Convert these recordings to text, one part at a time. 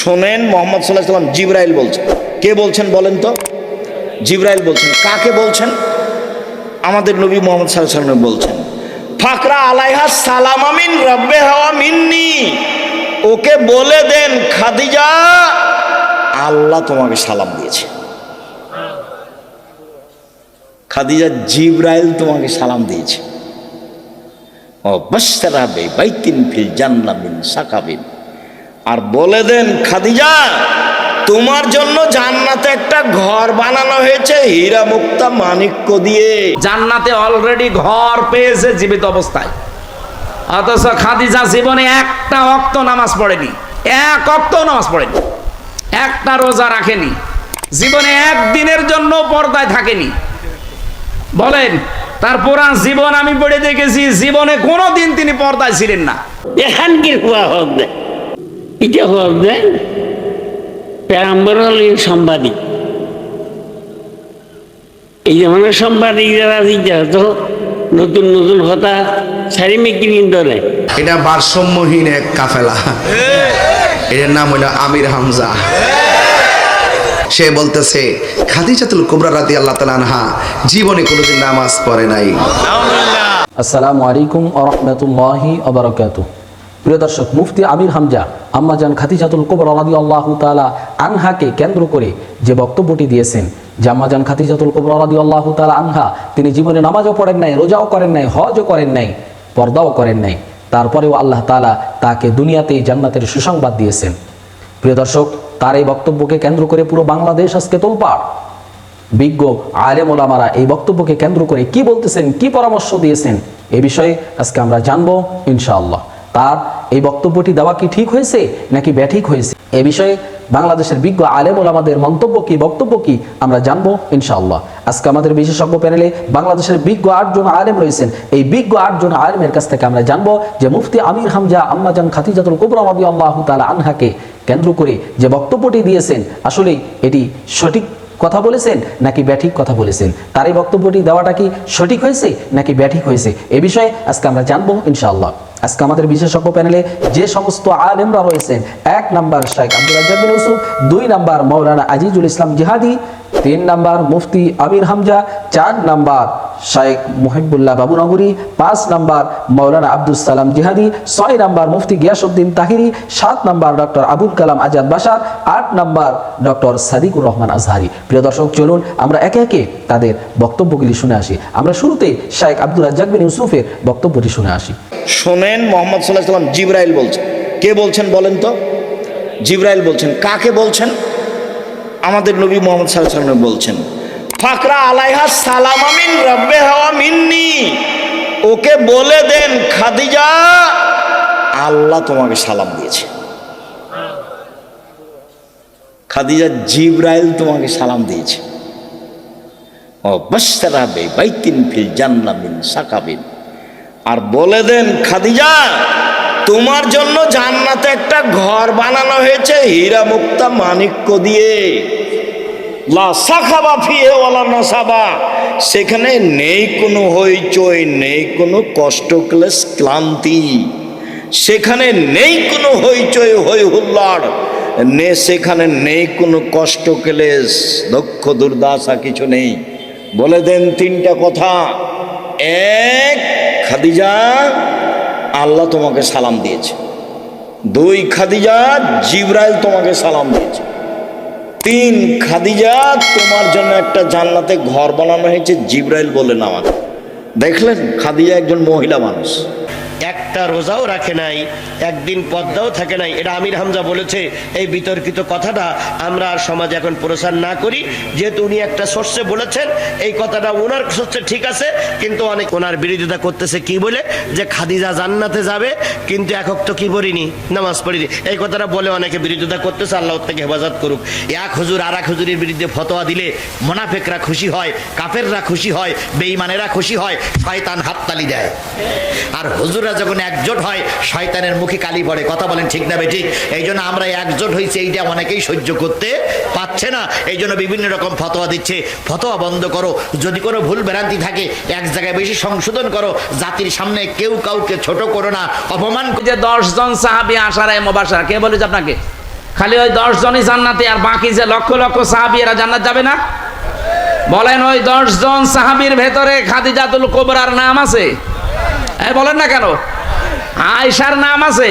শোনেন, মোহাম্মদ সাল্লাহ সাল্লাম জিব্রাইল বলছেন। কে বলছেন বলেন তো? জিব্রাইল বলছেন। কাকে বলছেন? আমাদের নবী মোহাম্মদ সাল্লাহ সাল্লাম বলছেন, ফাকরা আলাইহা সালাম আমিন রব্বে হাওয়া মিন্নি। ওকে বলে দেন, খাদিজা, আল্লাহ তোমাকে সালাম দিয়েছে। খাদিজা জিব্রাইল তোমাকে সালাম দিয়েছে। ও বাস্তারাবে বাইতিন ফিল জান্নাবিন সাকাবিন। আর বলে দেন খাদিজা তোমার জন্য জান্নাতে একটা ঘর বানানো হয়েছে হীরা মুক্তা মানিক্য দিয়ে। জান্নাতে অলরেডি ঘর পেয়েছে জীবিত অবস্থায়। অথচ খাদিজা জীবনে একটা অক্ত নামাজ পড়েনি এক অক্ত নামাজ পড়েনি একটা রোজা রাখেনি জীবনে একদিনের জন্য পর্দায় থাকেনি। বলেন তার পুরা জীবন আমি পড়ে দেখেছি জীবনে কোনো দিন তিনি পর্দায় ছিলেন না। এখানকার হওয়া হোক এটা দেয় পেরাম্বর হল সাংবাদিক। এই যেমন সাংবাদিক যারা তো নতুন নতুন কথা সারি মেকি কিন্তু এটা ভারসাম্যহীন এক কাফেলা। এর নাম হলো আমির হামজা। সে বলতেছে খাদিজাতুল কুবরা রাদি আল্লাহ তালা আনহা জীবনে কোনোদিন নামাজ পড়ে নাই। আসসালামু আলাইকুম আরহামতুল্লাহি আবরকাত প্রিয় দর্শক, মুফতি আমির হামজা, আম্মাজান খাতিজাতুল কুবর রাদি আল্লাহ তালা আনহাকে কেন্দ্র করে যে বক্তব্যটি দিয়েছেন, যে আম্মাজান খাতিজাতুল কুবর রাদি আল্লাহ তালা আনহা, তিনি জীবনে নামাজও পড়েন নাই, রোজাও করেন নাই, হজও করেন নাই, পর্দাও করেন নাই। তারপরেও আল্লাহ তালা তাকে দুনিয়াতেই জান্নাতের সুসংবাদ দিয়েছেন। প্রিয় দর্শক, তার এই বক্তব্যকে কেন্দ্র করে পুরো বাংলাদেশ আজকে তোলপাড়। বিজ্ঞ, আলেম ওলামারা এই বক্তব্যকে কেন্দ্র করে কি বলতেছেন, কি পরামর্শ দিয়েছেন, এ বিষয়ে আজকে আমরা জানব, ইনশাআল্লাহ। তার এই বক্তব্যটি দেওয়া কি ঠিক হয়েছে নাকি ব্যাঠিক হয়েছে? এ বিষয়ে বাংলাদেশের বিজ্ঞ আলেম ওলামাদের মন্তব্য কি, বক্তব্য কি আমরা জানব ইনশাআল্লাহ। আজকে আমাদের বিশেষজ্ঞ প্যানেলে বাংলাদেশের বিজ্ঞ আটজন আলেম রয়েছেন। এই বিজ্ঞ আটজন আলেমের কাছ থেকে আমরা জানব যে মুফতি আমির হামজা আম্মাজান খাতিজাতুল কুবরা রাদিয়াল্লাহু তাআলা আনহাকে কেন্দ্র করে যে বক্তব্যটি দিয়েছেন আসলে এটি সঠিক কথা বলেছেন নাকি ব্যাঠিক কথা বলেছেন? তার এই বক্তব্যটি দেওয়াটা কি সঠিক হয়েছে নাকি ব্যাঠিক হয়েছে? এ বিষয়ে আজকে আমরা জানব ইনশাআল্লাহ। আজকে আমাদের বিশেষজ্ঞ প্যানেলে যে সমস্ত আলেমরা রয়েছেন, এক নাম্বার শেখ আব্দুল রাজ্জাক বিন ইউসুফ, দুই নাম্বার মৌলানা আজিজুল ইসলাম জিহাদি তিন নাম্বার মুফতি আমির হামজা, চার নাম্বার শাইখ মুহিবুল্লাহ বাবুনগরী, পাঁচ নাম্বার মৌলানা আব্দুল সালাম জিহাদি, ছয় নাম্বার মুফতি গিয়াসউদ্দিন তাহিরি, সাত নাম্বার ডক্টর আবুল কালাম আজাদ বাসার, আট নাম্বার ডক্টর সাদিকুর রহমান আজহারি। প্রিয় দর্শক, চলুন আমরা একে একে তাদের বক্তব্যগুলি শুনে আসি। আমরা শুরুতে শাইখ আব্দুল রাজ্জাক বিন ইউসুফের বক্তব্যটি শুনে আসি। শোনেন, মোহাম্মদ সাল্লাহ সাল্লাম জিব্রাইল বলছেন। কে বলছেন বলেন তো? জিব্রাইল বলছেন। কাকে বলছেন? আমাদের নবী মোহাম্মদ সাল্লাম বলছেন, ফাকরা আলাইহা সালাম আমিন, রব্বে হাওয়া মিন্নি। ওকে বলে দেন, খাদিজা, আল্লাহ তোমাকে সালাম দিয়েছে। খাদিজা জিব্রাইল তোমাকে সালাম দিয়েছে। ও বাস্তারাবে বাইতিন ফিল জান্নাবিন সাকাবিন। আর বলে দেন, খাদিজা তোমার জন্য জান্নাতে একটা ঘর বানানো হয়েছে হীরা মুক্তা মানিক্য দিয়ে। লা সাখাবা ফিহে ওয়ালা নসাবা। সেখানে নেই কোনো হইচই, নেই কোনো কষ্ট ক্লেশ ক্লান্তি। সেখানে নেই কোনো হইচই হই হুল্লাড় নে সেখানে নেই কোনো কষ্ট ক্লেশ দক্ষ দুর্দাশা কিছু নেই। বলে দেন তিনটা কথা। এক, খাদিজা আল্লাহ তোমাকে সালাম দিয়েছে। দুই খাদিজা জিব্রাইল তোমাকে সালাম দিয়েছে। তিন খাদিজা তোমার জন্য একটা জান্নাতে ঘর বানানো হয়েছে, জিব্রাইল বলেন আমাকে। দেখলেন খাদিজা একজন মহিলা মানুষ। একটা রোজাও রাখে নাই, একদিন পদ্মাও থাকে নাই। এটা আমির হামজা বলেছে, এই বিতর্কিত কথাটা আমরা আর সমাজে এখন প্রচার না করি। যেহেতু উনি একটা সোর্সে বলেছেন, এই কথাটা ওনার সোর্সে ঠিক আছে, কিন্তু অনেক ওনার বিরোধিতা করতেছে কি বলে? যে খাদিজা জান্নাতে যাবে, কিন্তু একক তো কি পড়িনি? নামাজ পড়িনি। এই কথাটা বলে অনেকে বিরোধিতা করতেছে, আল্লাহ থেকে হেফাজত করুক। এক হুজুর আর এক হুজুরের বিরুদ্ধে ফতোয়া দিলে মোনাফেকরা খুশি হয়, কাফেররা খুশি হয়, বেঈমানেরা খুশি হয়, শয়তান হাততালি দেয়। আর হুজুররা যখন একজোট হয়, শয়তানের মুখে কালি পড়ে। কথা বলেন ঠিক না বেঠিক? এই জন্য আমরা একজোট হয়েছি এইটা অনেকেই সহ্য করতে পারছে না। এই জন্য বিভিন্ন রকম ফতোয়া দিচ্ছে। ফতোয়া বন্ধ করো। যদি কোনো ভুল ভ্রান্তি থাকে, এক জায়গায় বেশি সংশোধন করো। জাতির সামনে কেউ কাউকে ছোট করো না। অপমান যে দশ জন সাহাবি আসার মোবাসার, কে বলেছে আপনাকে? খালি ওই দশ জনই জান্নাতে, আর বাকি যে লক্ষ লক্ষ সাহাবি এরা জান্নাত যাবে না? বলেন ওই দশ জন সাহাবির ভেতরে খাদিজাতুল কোবরার নাম আছে? বলেন না কেন? আয়সার নাম আছে,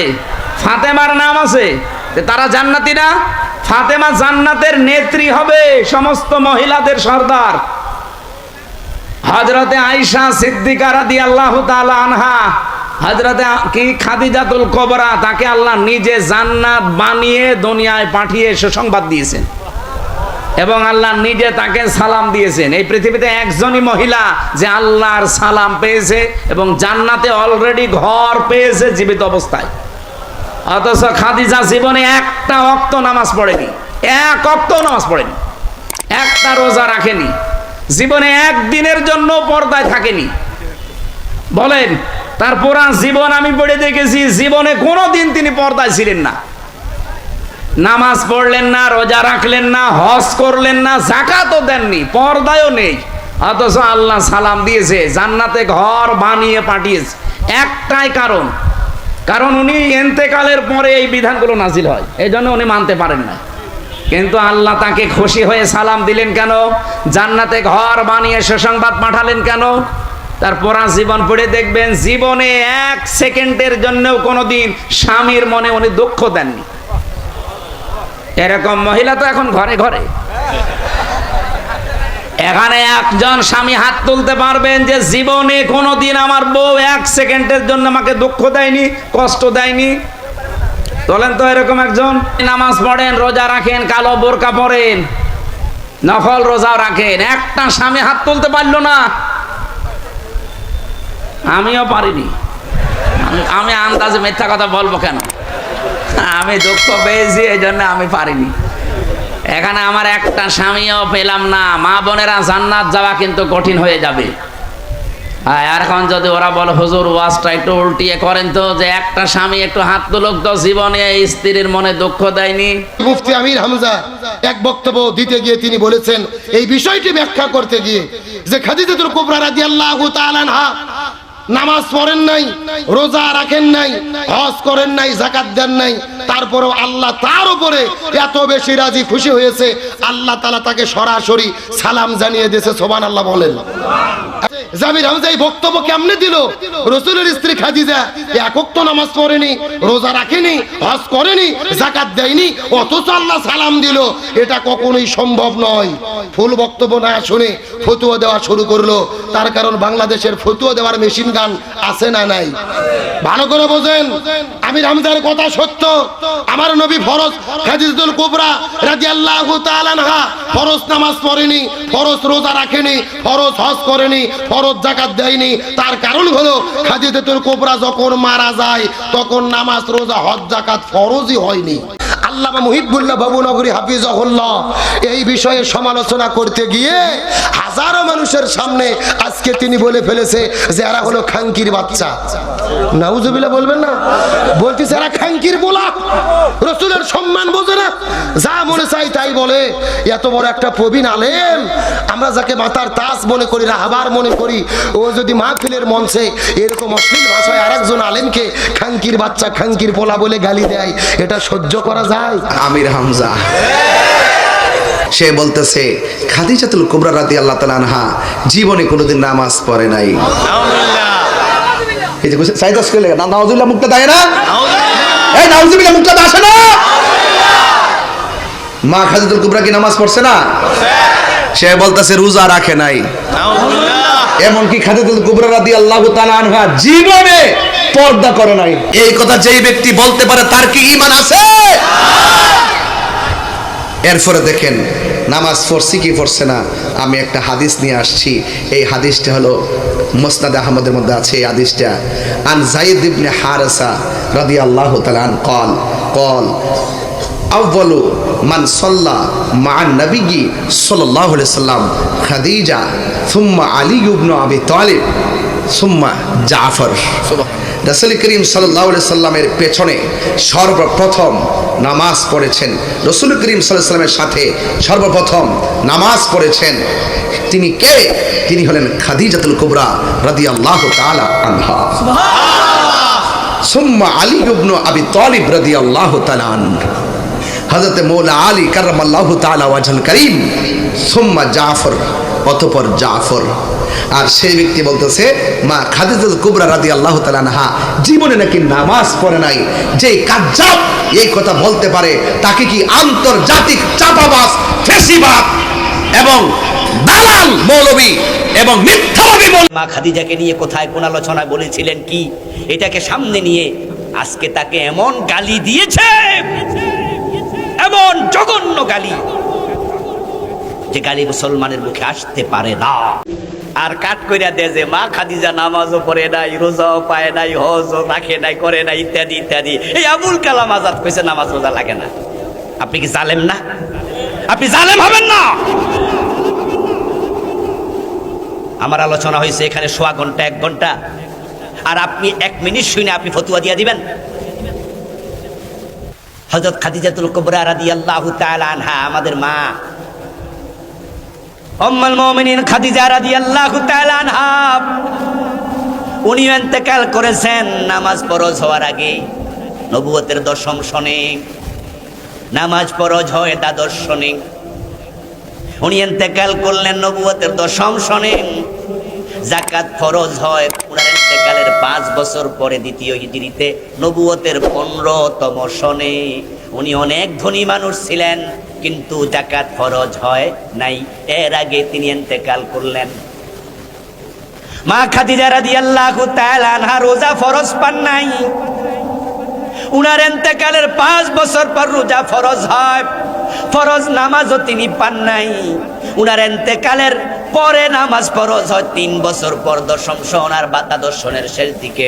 ফাতেমার নাম আছে। তারা জান্নাতি না? ফাতেমা জান্নাতের নেত্রী হবে সমস্ত মহিলাদের সর্দার। হজরতে আয়সা সিদ্দিকা রাদি আল্লাহ আনহা হজরতে কি খাদিজাতুল কবরা, তাকে আল্লাহ নিজে জান্নাত বানিয়ে দুনিয়ায় পাঠিয়ে সুসংবাদ দিয়েছেন। এবং আল্লাহ নিজে তাকে সালাম দিয়েছেন। এই পৃথিবীতে একজনই মহিলা যে আল্লাহর সালাম পেয়েছে এবং জান্নাতে অলরেডি ঘর পেয়েছে জীবিত অবস্থায়। অথচ খাদিজা জীবনে একটা অক্ত নামাজ পড়েনি। এক অক্ত নামাজ পড়েনি। একটা রোজা রাখেনি। জীবনে একদিনের জন্য পর্দায় থাকেনি। বলেন, তার পুরা জীবন আমি পড়ে দেখেছি, জীবনে কোনো দিন তিনি পর্দায় ছিলেন না। নামাজ পড়লেন না, রোজা রাখলেন না, হজ করলেন না জাকাতও দেননি, পর্দায়ও নেই। অথচ আল্লাহ সালাম দিয়েছে, জান্নাতে ঘর বানিয়ে পাঠিয়েছে। একটাই কারণ কারণ উনি এন্তেকালের পরে এই বিধানগুলো নাজিল হয়। এই জন্য উনি মানতে পারেন না। কিন্তু আল্লাহ তাকে খুশি হয়ে সালাম দিলেন কেন? জান্নাতে ঘর বানিয়ে সুসংবাদ পাঠালেন কেন? তার পরা জীবন পড়ে দেখবেন, জীবনে এক সেকেন্ডের জন্যও কোনোদিন স্বামীর মনে উনি দুঃখ দেননি। এরকম মহিলা তো এখন ঘরে ঘরে। এখানে একজন স্বামী হাত তুলতে পারবেন যে জীবনে কোনোদিন আমার বউ এক সেকেন্ডের জন্য আমাকে দুঃখ দেয়নি, কষ্ট দেয়নি। তোলেন তো এরকম একজন? নামাজ পড়েন, রোজা রাখেন, কালো বোরকা পরেন নকল রোজাও রাখেন। একটা স্বামী হাত তুলতে পারল না। আমিও পারিনি। আমি আন্দাজে মিথ্যা কথা বলব কেন? আমি দুঃখ পেয়েছি এই জন্য আমি পারিনি। এখানে আমার একটা স্বামীও পেলাম না, মা বোনেরা জান্নাত যাওয়া কিন্তু কঠিন হয়ে যাবে। আর এখন যদি ওরা বলে, হুজুর, ওয়াজটা একটু উল্টিয়ে করেন তো, যে একটা স্বামী একটু হাত তুলুক তো, জীবনে স্ত্রীর মনে দুঃখ দেয়নি? মুফতি আমির হামজা এক বক্তব্য দিতে গিয়ে তিনি বলেছেন, এই বিষয়টি ব্যাখ্যা করতে গিয়ে যে খাদিজাতুল কুবরা রাদিয়াল্লাহু তাআলা আনহা নামাজ পড়েন নাই, রোজা রাখেন নাই, হজ করেন নাই জাকাত দেন নাই। তারপরেও আল্লাহ তার উপরে এত বেশি রাজি খুশি হয়েছে। আল্লাহ তালা তাকে সরাসরি সালাম জানিয়ে দিয়েছে আল্লাহ বলেন। জামির হামজা এই বক্তব্য কেমনে দিল? রসুলের স্ত্রী খাদিজা একক তো নামাজ পড়েনি, রোজা রাখেনি করেনি জাকাত দেয়নি, অথচ আল্লাহ সালাম দিল। এটা কখনোই সম্ভব নয়। ফুল বক্তব্য না শুনে ফতুয়া দেওয়া শুরু করল। তার কারণ বাংলাদেশের ফতুয়া দেওয়ার মেশিন গান আছে না নাই? ভালো করে বোঝেন, আমির হামজার কথা সত্য। আমার নবী ফরজ খাদিজাতুল কুবরা রাদিয়াল্লাহু তাআলা ফরজ নামাজ পড়েনি, ফরজ রোজা রাখেনি, ফরজ হজ করেনি, ফরজ জাকাত দেয়নি। তার কারণ হলো খাদিজাতুল কুবরা যখন মারা যায়, তখন নামাজ, রোজা, হজ, জাকাত ফরজই হয়নি। আল্লামা মুহিবুল্লাহ বাবুনগরী হাফিজাহুল্লাহ এই বিষয়ে সমালোচনা করতে গিয়ে হাজারো মানুষের সামনে আজকে তিনি বলে ফেলেছে যে এরা হলো খাঙ্কির বাচ্চা। নাউজুবিল্লাহ বলবেন না? বলতেছে এরা খাঙ্কির বলা রসুলের সম্মান বোঝে না। যা মনে চাই তাই বলে। এত বড় একটা প্রবীণ আলেম। আমরা যাকে মাতার তাস মনে করি, রাহাবার মনে করি, ও যদি মাহফিলের মঞ্চে এরকম অশ্লীল ভাষায় আরেকজন আলেমকে খাঙ্কির বাচ্চা খাঙ্কির পোলা বলে গালি দেয়, এটা সহ্য করা যায়? আমির হামজা। সে বলতেছে খাদিজাতুল কুবরা রাদি আল্লাহ তালা আনহা জীবনে কোনোদিন নামাজ পড়ে নাই। এই যে সাইদাস করে লেগে নাউজুবিল্লাহ মুখটা দেয় না? এই নাউজুবিল্লাহ মুখটা আসে না। মা খাদিজাতুল কুবরা কি নামাজ পড়ছে না? সে বলতেছে রোজা রাখে নাই। এমনকি খাদিজাতুল কুবরা রাদি আল্লাহ আনহা জীবনে পর্দা করে নাই। এই কথা যেই ব্যক্তি বলতে পারে তার কি ঈমান আছে? এরপরে দেখেন, নামাজ পড়ছি কি পড়ছে না, আমি একটা হাদিস নিয়ে আসছি। এই হাদিসটা হলো মোসনাদ আহমদের মধ্যে আছে এই হাদিসটা। আন জাইদ ইবনে হারসা রদি আল্লাহ তালান কল কল আউ্বলু মান সল্লা মান নবীগি সাল্লাহ সাল্লাম খাদিজা, সুম্মা আলী ইবনু আবি তালিব, সুম্মা জাফর। সুবাহ রাসূল করিম সাল্লামের পেছনে সর্বপ্রথম নামাজ পড়েছেন। রসুল করিম সাল্লাল্লাহু সাল্লামের সাথে সর্বপ্রথম নামাজ পড়েছেন। তিনি কে? তিনি হলেন খাদিজাতুল কুবরা রাদিয়াল্লাহু তাআলা আনহা। সুম্মা আলী ইবনে আবি তালিব রাদিয়াল্লাহু তাআলা আনহু। হজরত মৌলা আলী কারামাল্লাহ তালা ওয়াজাল করিম। সুম্মা জাফর অতপর জাফর। আর সেই ব্যক্তি বলতেছে, মা খাদিজাতুল কুবরা রাদি আল্লাহ তালানহা জীবনে নাকি নামাজ পড়ে নাই। যে কাজ্জাব এই কথা বলতে পারে, তাকে কি আন্তর্জাতিক চাপাবাস ফেসিবাদ এবং দালাল মৌলবী এবং মিথ্যাবাদী মা খাদিজাকে নিয়ে কোথায় কোন আলোচনায় বলেছিলেন কি? এটাকে সামনে নিয়ে আজকে তাকে এমন গালি দিয়েছে, এমন জঘন্য গালি। যে গালি মুসলমানের মুখে আসতে পারে না। আর কাট কইরা দে যে, মা খাদিজা নামাজও পড়ে নাই, রোজাও পায় নাই, হজও রাখে নাই, করে নাই, ইত্যাদি ইত্যাদি। এই আবুল কালাম আজাদ কইছে, নামাজ রোজা লাগে না। আপনি কি জালেম না? আপনি জালেম হবেন না! আমার আলোচনা হয়েছে এখানে সোয়া ঘণ্টা, এক ঘণ্টা। আর আপনি এক মিনিট শুনে আপনি ফতুয়া দিয়ে দিবেন। হজরত খাদিজাতুল কুবরা রাদিয়াল্লাহু তাআলা আনহা, আমাদের মা উম্মুল মুমিনিন খাদিজা রাদিয়াল্লাহু তাআলা আনহা। উনি ইন্তেকাল করেছেন নামাজ ফরজ হওয়ার আগে। নবুয়তের দশম শনে। নামাজ ফরজ হয় দ্বাদশ শনে। উনি ইন্তেকাল করলেন নবুয়তের দশম শনে। জাকাত ফরজ হয়। উনার ইন্তেকালের পাঁচ বছর পরে দ্বিতীয় হিজড়িতে নবুয়তের পনেরোতম সনে উনি অনেক ধনী মানুষ ছিলেন, কিন্তু জাকাত ফরজ হয় নাই। এর আগে তিনি ইন্তেকাল করলেন। মা খাদিজা রাদিয়াল্লাহু তাআলা আনহা রোজা ফরজ পান নাই। উনার এন্তেকালের পাঁচ বছর পর রোজা ফরজ হয়। ফরজ নামাজও তিনি পান নাই। উনার এন্তেকালের পরে নামাজ ফরজ হয় তিন বছর পর দশম সহনার বা দ্বাদশনের শেষ দিকে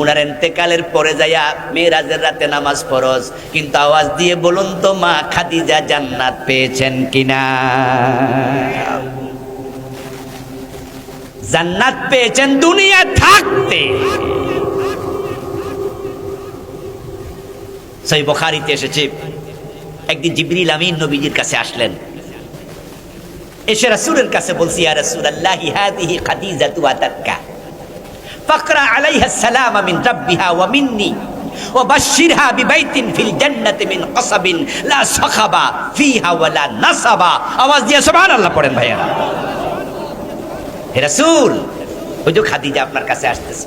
উনার এন্তেকালের পরে যাইয়া মেয়েরাজের রাতে নামাজ ফরজ, কিন্তু আওয়াজ দিয়ে বলুন তো, মা খাদিজা জান্নাত পেয়েছেন কিনা? জান্নাত পেয়েছেন, দুনিয়া থাকতে। সেই বখারিতে এসেছে, একদিন জিবরিল আমিন নবীজির কাছে আসলেন। এসে রাসূলের কাছে বলছি, ইয়া রাসূলুল্লাহি, হাদিহি খাদিজাতু আতাতকা ফাকরা আলাইহা সালাম আমিন রাব্বিহা ওয়া মিন্নি ও বাশিরহা বিবাইতিন ফিল জান্নাতি মিন কসাবিন লা সাখাবা ফিহা ওয়া লা নাসাবা। আওয়াজ দিয়ে সুবহানাল্লাহ পড়েন ভাইয়ারা। হে রাসূল, ওই যে খাদিজা আপনার কাছে আসতেছে।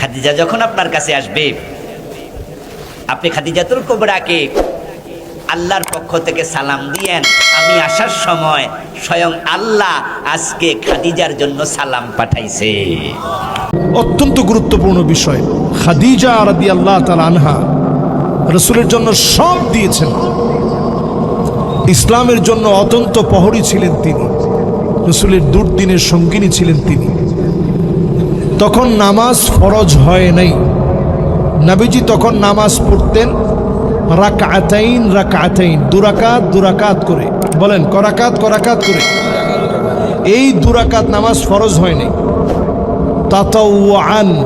খাদিজা যখন আপনার কাছে আসবে, আপনি খাদিজাতুল কোবরাকে আল্লাহর পক্ষ থেকে সালাম দিয়েন। আমি আসার সময় স্বয়ং আল্লাহ আজকে খাদিজার জন্য সালাম পাঠাইছে। অত্যন্ত গুরুত্বপূর্ণ বিষয়। খাদিজা রাদি আল্লাহ আনহা রসুলের জন্য সব দিয়েছেন। ইসলামের জন্য অত্যন্ত প্রহরী ছিলেন তিনি। রসুলের দুর্দিনের সঙ্গিনী ছিলেন তিনি। তখন নামাজ ফরজ হয় নাই। নাবিজি তখন নামাজ পড়তেন রাকাতাইন রাকাতাইন, দুরাকাত দুরাকাত করে। বলেন, করাকাত করাকাত করে। এই দুরাকাত নামাজ ফরজ হয় নাই। তাতাওয়ান,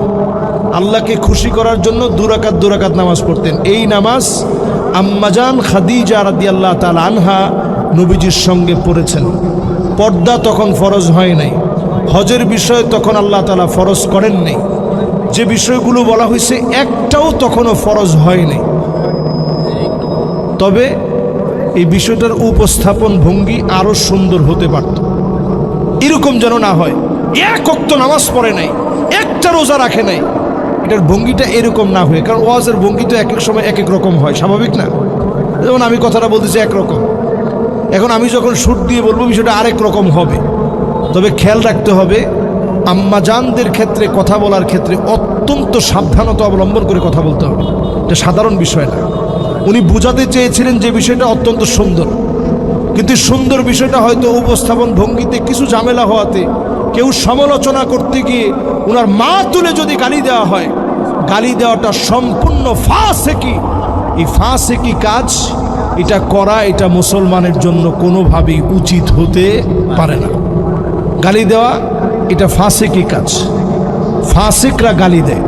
আল্লাহকে খুশি করার জন্য দুরাকাত দুরাকাত নামাজ পড়তেন। এই নামাজ আম্মাজান খাদিজা রাদিয়াল্লাহ তাআলা আনহা নবীজির সঙ্গে পড়েছেন। পর্দা তখন ফরজ হয় নাই। হজের বিষয় তখন আল্লাহ তালা ফরজ করেন নাই। যে বিষয়গুলো বলা হয়েছে, একটাও তখনও ফরজ হয় নাই। তবে এই বিষয়টার উপস্থাপন ভঙ্গি আরও সুন্দর হতে পারত। এরকম যেন না হয়, এক অক্ত নামাজ পড়ে নাই, একটা রোজা রাখে নাই, এটার ভঙ্গিটা এরকম না হয়ে, কারণ ওয়াজের ভঙ্গি তো এক এক সময় এক এক রকম হয়, স্বাভাবিক না? যেমন আমি কথাটা বলতেছি একরকম এখন আমি যখন সুর দিয়ে বলব, বিষয়টা আরেক রকম হবে। তবে খেয়াল রাখতে হবে, আম্মাজানদের ক্ষেত্রে কথা বলার ক্ষেত্রে অত্যন্ত সাবধানতা অবলম্বন করে কথা বলতে হবে। এটা সাধারণ বিষয় না। উনি বোঝাতে চেয়েছিলেন যে বিষয়টা অত্যন্ত সুন্দর। কিন্তু সুন্দর বিষয়টা হয়তো উপস্থাপন ভঙ্গিতে কিছু ঝামেলা হওয়াতে, কেউ সমালোচনা করতে গিয়ে ওনার মা তুলে যদি গালি দেওয়া হয়, গালি দেওয়াটা সম্পূর্ণ ফাঁসে কি? এই ফাঁসে কি কাজ? এটা করা এটা মুসলমানের জন্য কোনোভাবেই উচিত হতে পারে না। গালি দেওয়া, এটা ফাঁসে কি কাজ? ফাঁসেকরা গালি দেয়।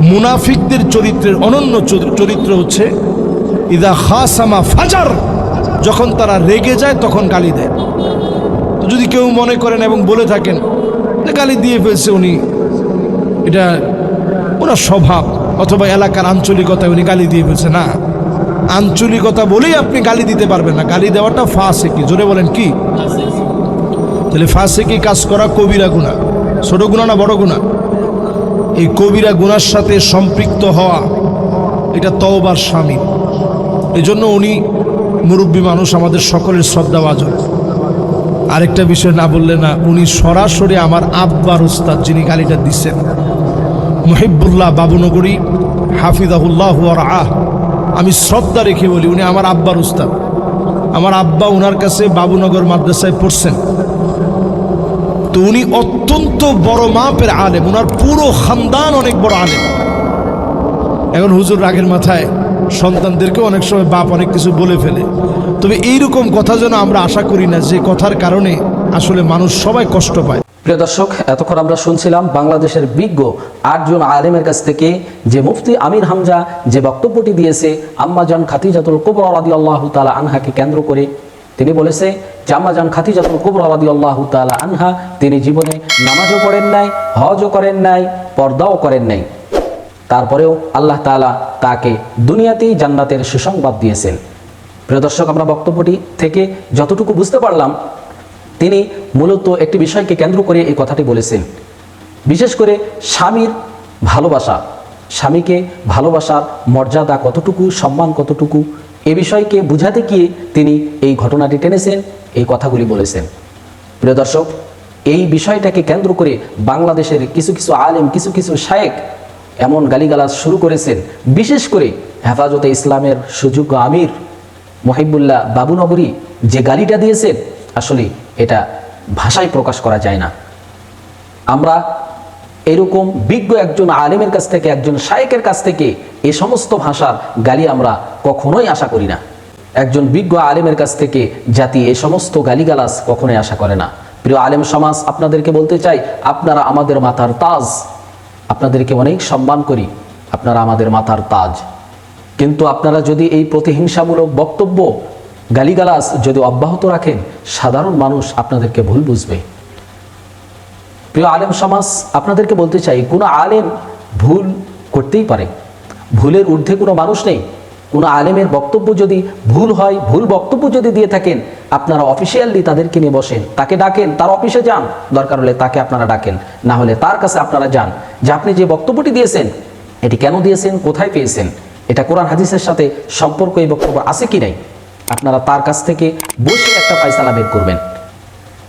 মুনাফিকদের চরিত্রের অনন্য চরি- চরিত্র হচ্ছে, ইদা খাসামা ফাজার যখন তারা রেগে যায় তখন গালি দেয়। তো যদি কেউ মনে করেন এবং বলে থাকেন গালি দিয়ে ফেলছে উনি, এটা ওনার স্বভাব, অথবা এলাকার আঞ্চলিকতায় উনি গালি দিয়ে ফেলছে। না, আঞ্চলিকতা বলেই আপনি গালি দিতে পারবেন না। গালি দেওয়াটা ফাঁসে কি জোরে বলেন, কি? তাহলে ফাঁসে কি কাজ করা কবিরা গুণা ছোট গুণা না বড় গুণা এই কবিরা গুনার সাথে সম্পৃক্ত হওয়া, এটা তওবার স্বামী। এজন্য উনি মুরব্বী মানুষ, আমাদের সকলের শ্রদ্ধা বাজন আরেকটা বিষয় না বললে না, উনি সরাসরি আমার আব্বার উস্তাদ, যিনি গালিটা দিচ্ছেন। মহিবুল্লাহ বাবুনগরী হাফিজাহুল্লাহ আহ আমি শ্রদ্ধা রেখে বলি, উনি আমার আব্বার উস্তাদ। আমার আব্বা ওনার কাছে বাবুনগর মাদ্রাসায় পড়ছেন। তো উনি অত্যন্ত বড় মাপের আলেম। ওনার পুরো খানদান অনেক বড় আলেম। এখন হুজুর রাগের মাথায় সন্তানদেরকে অনেক সময় বাপ অনেক কিছু বলে ফেলে। তবে এইরকম কথা যেন আমরা আশা করি না, যে কথার কারণে আসলে মানুষ সবাই কষ্ট পায়। প্রিয় দর্শক, এতক্ষণ আমরা শুনছিলাম বাংলাদেশের বিজ্ঞ আটজন আলেমের কাছ থেকে যে মুফতি আমির হামজা যে বক্তব্যটি দিয়েছে, আম্মাজান খাতিজাতুল কুবরা আল্লাহ তালা আনহাকে কেন্দ্র করে। তিনি বলেছে যে আম্মাজান খাতিজাতুল কুবরা রাদি আল্লাহ তালা আনহা, তিনি জীবনে নামাজও পড়েন নাই, হজও করেন নাই, পর্দাও করেন নাই। তারপরেও আল্লাহ তাআলা তাকে দুনিয়াতেই জান্নাতের সুসংবাদ দিয়েছেন। প্রিয় দর্শক, আমরা বক্তব্যটি থেকে যতটুকু বুঝতে পারলাম, তিনি মূলত একটি বিষয়কে কেন্দ্র করে এই কথাটি বলেছেন। বিশেষ করে স্বামীর ভালোবাসা। স্বামীকে ভালোবাসার মর্যাদা কতটুকু, সম্মান কতটুকু এ বিষয়কে বুঝাতে গিয়ে তিনি এই ঘটনাটি টেনেছেন, এই কথাগুলি বলেছেন। প্রিয় দর্শক, এই বিষয়টাকে কেন্দ্র করে বাংলাদেশের কিছু কিছু আলেম, কিছু কিছু শায়েক এমন গালিগালাজ শুরু করেছেন, বিশেষ করে হেফাজতে ইসলামের সুযোগ্য আমির মহিবুল্লাহ বাবুনগরী যে গালিটা দিয়েছেন, আসলে এটা ভাষায় প্রকাশ করা যায় না। আমরা এরকম বিজ্ঞ একজন আলেমের কাছ থেকে, একজন শায়েকের কাছ থেকে এ সমস্ত ভাষার গালি আমরা কখনোই আশা করি না। একজন বিজ্ঞ আলেমের কাছ থেকে জাতি এ সমস্ত গালিগালাজ কখনোই আশা করে না। প্রিয় আলেম সমাজ, আপনাদেরকে বলতে চাই, আপনারা আমাদের মাথার তাজ। আপনাদেরকে অনেক সম্মান করি, আপনারা আমাদের মাথার তাজ। কিন্তু আপনারা যদি এই প্রতিহিংসামূলক বক্তব্য, গালিগালাজ যদি অব্যাহত রাখেন, সাধারণ মানুষ আপনাদেরকে ভুল বুঝবে। প্রিয় আলেম সমাজ, আপনাদেরকে বলতে চাই, কোনো আলেম ভুল করতেই পারে। ভুলের ঊর্ধ্বে কোনো মানুষ নেই। কোনো আলেমের বক্তব্য যদি ভুল হয়, ভুল বক্তব্য যদি দিয়ে থাকেন, আপনারা অফিসিয়ালি তাদেরকে নিয়ে বসেন। তাকে ডাকেন, তার অফিসে যান। দরকার হলে তাকে আপনারা ডাকেন। না হলে তার কাছে আপনারা যান। যে আপনি যে বক্তব্যটি দিয়েছেন, এটি কেন দিয়েছেন, কোথায় পেয়েছেন, এটা কোরআন হাদিসের সাথে সম্পর্ক এই বক্তব্য আছে কি নাই? আপনারা তার কাছ থেকে বসে একটা পায়সালা বের করবেন।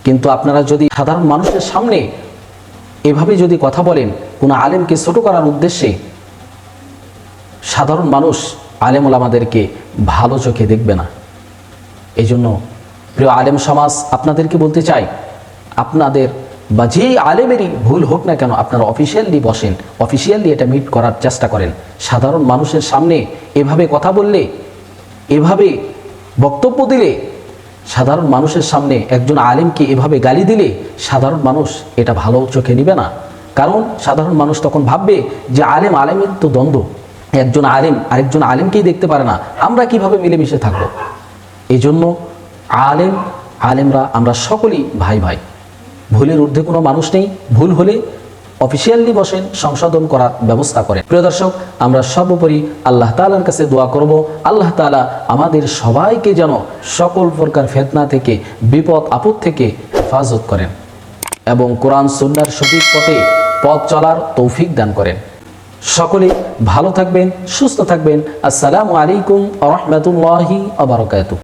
কিন্তু আপনারা যদি সাধারণ মানুষের সামনে এভাবে যদি কথা বলেন, কোনো আলেমকে ছোট করার উদ্দেশ্যে সাধারণ মানুষ আলেমুল আমাদেরকে ভালো চোখে দেখবে না। এই জন্য প্রিয় আলেম সমাজ, আপনাদেরকে বলতে চাই, আপনাদের বা যেই আলেমেরই ভুল হোক না কেন, আপনারা অফিসিয়ালি বসেন, অফিসিয়ালি এটা মিট করার চেষ্টা করেন। সাধারণ মানুষের সামনে এভাবে কথা বললে, এভাবে বক্তব্য দিলে সাধারণ মানুষের সামনে একজন আলেমকে এভাবে গালি দিলে সাধারণ মানুষ এটা ভালো চোখে নিবে না। কারণ সাধারণ মানুষ তখন ভাববে যে আলেম, আলেমের তো দ্বন্দ্ব। একজন আলেম আরেকজন আলেমকেই দেখতে পারে না। আমরা কীভাবে মিলেমিশে থাকব? এই জন্য আলেম, আলেমরা আমরা সকলেই ভাই ভাই ভুলের ঊর্ধ্বে কোনো মানুষ নেই। ভুল হলে অফিসিয়ালি বসেন, সংশোধন করার ব্যবস্থা করেন। প্রিয় দর্শক, আমরা সর্বোপরি আল্লাহ তালার কাছে দোয়া করব। আল্লাহ তালা আমাদের সবাইকে যেন সকল প্রকার ফেতনা থেকে, বিপদ, আপদ থেকে হেফাজত করেন এবং কোরআন, সুন্নার সঠিক পথে পথ চলার তৌফিক দান করেন। সকলে ভালো থাকবেন, সুস্থ থাকবেন। আসসালামু আলাইকুম রহমতুল্লাহি আবরকাত